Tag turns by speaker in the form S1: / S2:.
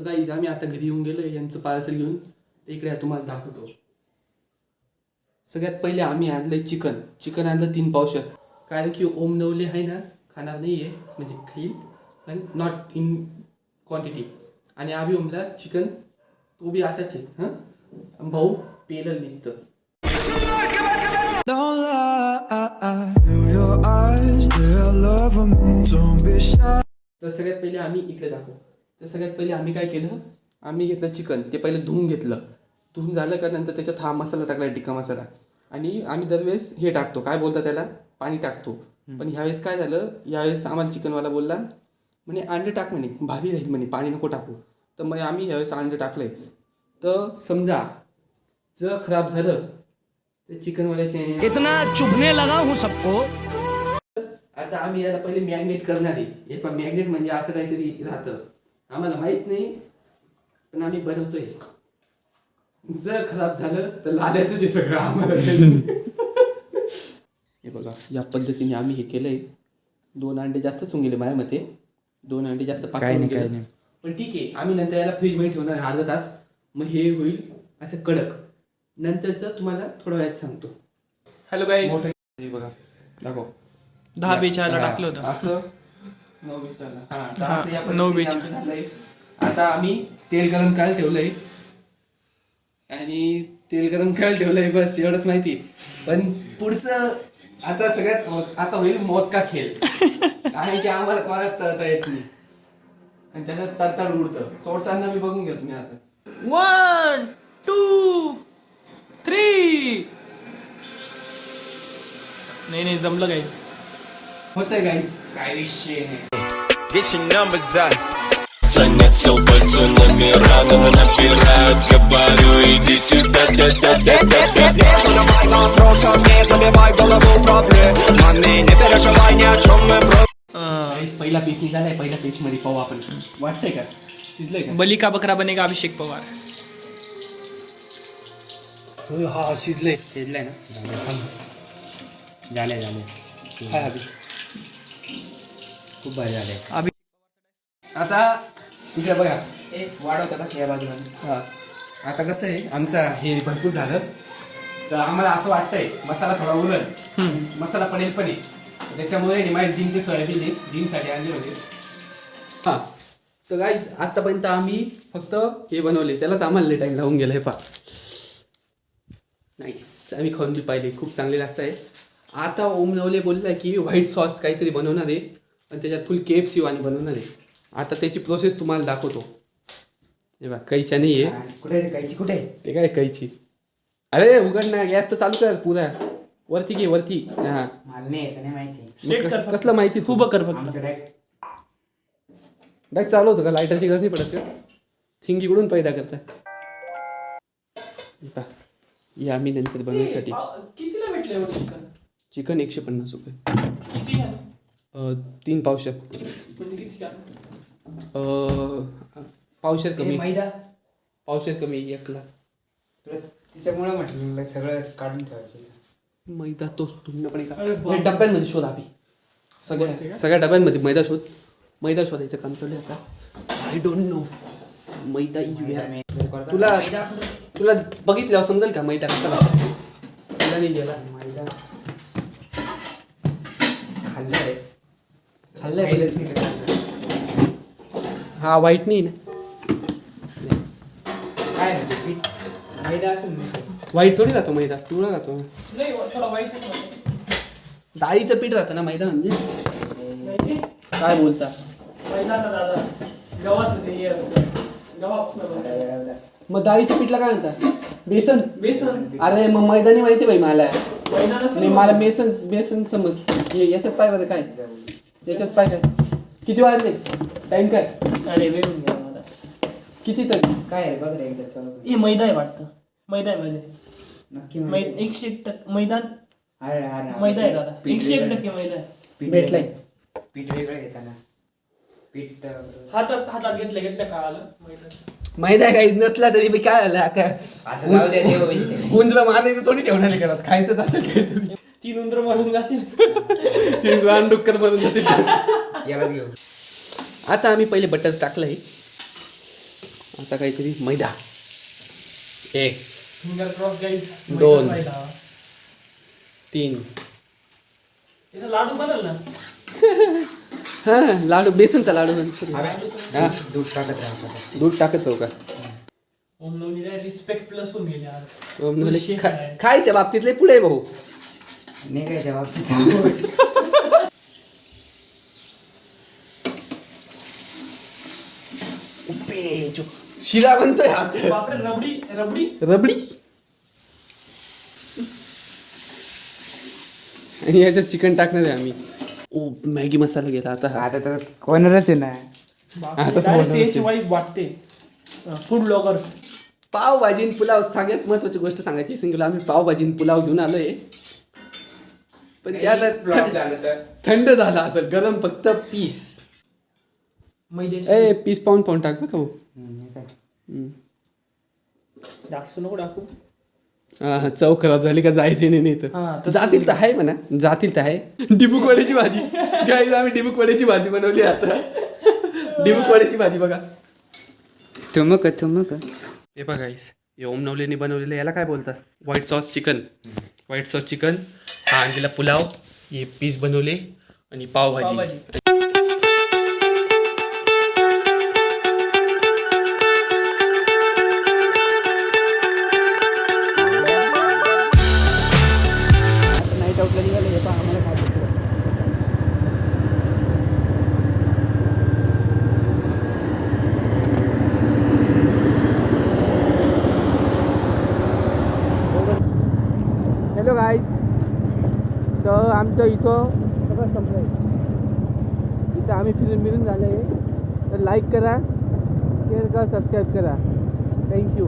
S1: तर गाईज आम्ही आता घरी येऊन गेलो यांचं पार्सल घेऊन. ते इकडे तुम्हाला दाखवतो. सगळ्यात पहिले आम्ही आणलंय चिकन. चिकन आणलं तीन पावशर. कारण की ओम नवले आहे ना खाणार नाही आहे म्हणजे खाईल पण नॉट इन क्वांटिटी आणि आम्ही ओमला चिकन तो बी असाच आहे हां? भाऊ पेलं निसतं. तर सगळ्यात पहिले आम्ही इकडे दाखवू. तर सगळ्यात पहिले आम्ही काय केलं? आम्ही घेतलं चिकन. ते पहिलं धुवून घेतलं. धुवून झालं का नंतर त्याच्यात हा मसाला टाकला टिक्का मसाला. आणि आम्ही दरवेळेस हे टाकतो. काय बोलता त्याला? पाणी टाकतो. पण ह्यावेळेस काय झालं? यावेळेस आम्हाला चिकनवाला बोलला म्हणे अंडे टाक म्हणे. भारी राहील म्हणे. पाणी नको टाकू. तर मग आम्ही यावेळेस अंडे टाकले. तर समजा जर खराब झालं तर चिकनवाल्याचे
S2: इतना चुभने लगा हूँ सबको।
S1: आता आम्ही याला पहिले मॅग्नेट करणार आहे. हे पण मॅग्नेट म्हणजे असं काहीतरी राहतं. आम्हाला माहीत नाही पण आम्ही बनवतोय. जर खराब झालं तर लाद्याचं जे सगळं आम्हाला हे बघा या पद्धतीने आम्ही हे केलंय. दोन अंडे जास्त चुंग गेले माझ्या मते. दोन अंडे जास्त
S3: काय नाही,
S1: गेले.
S3: काय.
S1: पण ठीक आहे आम्ही नंतर याला फ्रीजमध्ये ठेवणार आहे अर्धा तास. मग हे होईल असं कडक. नंतरचं तुम्हाला थोड्या वेळात सांगतो.
S2: हॅलो
S1: हे बघा दाखव.
S2: दहा बेचाळीसला
S1: हा,
S2: टाकलं होतं.
S1: असं. नऊ. हा, तर
S2: हा,
S1: असं या
S2: नऊ
S1: पद्धतीने
S2: बेचाळीस.
S1: आमचं झालंय. आता आम्ही तेल गरम करायला ठेवलंय. आणि तेल गरम करायला ठेवलंय बस एवढंच माहिती. पण पुढचं आता सगळ्यात मो- आता होईल मौत का खेळ. कारण की आम्हाला कोणाच तळता येत नाही. आणि त्याच्यात तडतड उडतं. सोडताना मी बघून घेतो मी आता.
S2: वन टू थ्री नाही नाही जमलं काही.
S1: होतंय guys
S4: Get your numbers up.
S5: Заняться пальцами рано набирают Говорю, иди сюда, да да да да да
S4: Не задавай вопросов, не забивай голову проблемами Не переживай ни о чем, мы просто
S1: guys पहिला पीस निघालाय पहिल्या पीस मध्ये पाहू आपण वाटतंय का शिजलंय का
S2: बली का बकरा बनेगा अभिषेक पवार
S1: होय, हा हा, शिजलंय
S3: शिजलंय ना झाले झाले
S1: हाय अभि
S3: खूप भारी झाले
S1: आता इकडे बघा. वाढवता का या बाजूला. हा. आता कसं आहे आमचा हे भरपूर झालं. तर आम्हाला असं वाटतंय मसाला थोडा उलट. मसाला पडेल पण आहे. त्याच्यामुळे हे माझ्या जिमचे सोयाबीन आहे जिमसाठी आणले होते. हा. तर गाईज आतापर्यंत आम्ही फक्त हे बनवले. त्यालाच आम्हाला टाईम लावून गेलं हे पा नाईस आम्ही खाऊन बी पाहिले. खूप चांगले लागत आहे आता ओम नवले बोलला की व्हाईट सॉस काहीतरी बनवणार आहे. आणि त्याच्यात फुल के एफ सी वाणी बनवणार आहे. आता त्याची प्रोसेस तुम्हाला दाखवतो. हे बघ कैच्या नाही आहे.
S3: कुठे कायची कुठे
S1: ते काय कैची? अरे उघड ना गॅस तर चालू कर पुरा वरती घे वरती. हा.
S3: मला नाही याचं नाही माहिती.
S1: मग कस-
S2: फक्त.
S1: कसलं माहिती
S2: तू? बकर फक्त.
S3: आमचं डायरेक्ट
S1: डायरेक्ट चालू होतं का? लायटरची गरज नाही पडत का? थिंग इकडून पैदा करता. हे पहा. हे आम्ही नंतर बनवण्यासाठी.
S2: कितीला भेटले एवढं चिकन?
S1: चिकन एकशे पन्नास रुपये.
S2: किती घ्या
S1: तीन पावशर.
S2: किती घ्या
S1: अं, पावशर कमी.
S3: मैदा.
S1: पावशर कमी एकला
S3: तुला तिच्यामुळे म्हटलं सगळं काढून ठेवायचं
S1: मैदा तो पूर्णपणे का. हे डब्यांमध्ये शोध आम्ही. सगळ्या सगळ्या डब्यांमध्ये मैदा शोध. मैदा शोधायचं काम चालू आहे आता. आय डोंट नो मैदा तुला तुला बघितल्यावर समजेल का मैदा कसा लागतो? तुला नाही गेला.
S3: मैदा. खाल्लंय
S1: खाल्लाय
S3: खाल्लंच
S1: पहिले.
S3: नाही सगळं.
S1: हा वाईट नाही ना
S3: काय म्हणजे पीठ मैदा असेल ना
S1: वाईट थोडी राहतो मैदा पिवळा राहतो
S2: नाही थोडा वाईट आहे.
S1: डाळीचं पीठ राहतं ना मैदा म्हणजे
S2: नाही,
S1: काय बोलता
S2: पहिला ना दादा गव्हाचं ते हे असतं गव्हापासून बनवतात.
S1: मग डाळीचं पीठला काय म्हणतात बेसन
S2: बेसन
S1: अरे मग मैदानी माहिती बाई मला
S2: मैदा नसेल
S1: आणि मला बेसन बेसन समज हे याच्यात पाय बरं काय याच्यात पाय काय किती वाजले? टाइम काय
S2: अरे वेगळून घ्या मला.
S1: किती तरी?
S3: काय आहे? बघ रे एकदा चल
S2: हे मैदा आहे वाटतं. मैदा आहे मध्ये
S3: नक्की
S2: मै
S3: माहिती.
S2: एकशे एक टक्के मैदान
S3: अरे अरे
S2: मैदा आहे दादा.
S3: पीठ
S2: एकशे एक
S3: वेगळं-
S2: टक्के मैदा आहे.
S3: पीठ
S1: भेटलंय.
S3: वेगळं- पीठ वेगळं घेताना. पीठ तर-
S2: हातात हातात घेतलं घेतलं का आलं? मैदा.
S1: मैदा काही नसला तरी बी काय झालं आता
S3: आता जाऊ द्या देव म्हणजे. ते.
S1: उंदर मारायचं थोडी ठेवणार आहे घरात. खायचंच असेल काहीतरी
S2: तीन उंदर मरून जातील.
S1: ते रान डुक्कर बनून जाते
S3: यालाच घेऊ
S1: आता आम्ही पहिले बटर टाकलंय. आता काहीतरी मैदा. एक
S2: फिंगर क्रॉस गाईस
S1: दोन. तीन.
S2: याचा लाडू बनल ना.
S1: हां लाडू बेसनचा लाडू बनतो हा.
S3: दूध टाकत राहतात
S1: दूध टाकत हो का?
S2: ओम नवनीला रिस्पेक्ट प्लस होऊन गेले आहे.
S1: खायच्या बाबतीतले पुढे आहे भाऊ.
S3: नाही काय जबाब
S1: शिरा बनतोय हात
S2: रबडी रबडी
S1: रबडी आणि याच्यात चिकन टाकणार आहे आम्ही. ओ मॅगी मसाला गेला आता हा.
S3: आता तर कोणालाच आहे ना
S1: आता.
S2: टेस्ट वाईज वाटते. फूड ब्लॉगर
S1: पावभाजी आणि पुलाव सगळ्यात महत्वाची गोष्ट सांगायची सिंगल आम्ही पावभाजी आणि पुलाव घेऊन आलोय. पण ते आता
S3: Flop झालं तर.
S1: थंड झाला असेल गरम फक्त पीस. ए पीस पाऊन पाऊन टाक
S3: हे काय?
S2: जास्त नको टाकू
S1: हा, चव खराब झाली का जायचे नाही नाही
S2: हा,
S1: तर जातील तर आहे म्हणा जातील तर आहे. डिबूक वड्याची भाजी. काय आम्ही डिबूक वड्याची भाजी बनवली आता. डिबूक वड्याची भाजी बघा.
S3: तुमक तुमक
S1: हे बघा हे ओम नवलेने बनवलेलं याला काय बोलतात? White sauce chicken white sauce chicken आणलेला पुलाव हे पीस बनवले आणि पावभाजी.
S2: पावभाजी.
S1: तर आमचं इथं सगळं इथं आम्ही फिरून मिळून झाले आहे तर लाईक करा शेअर करा सबस्क्राईब करा. थँक्यू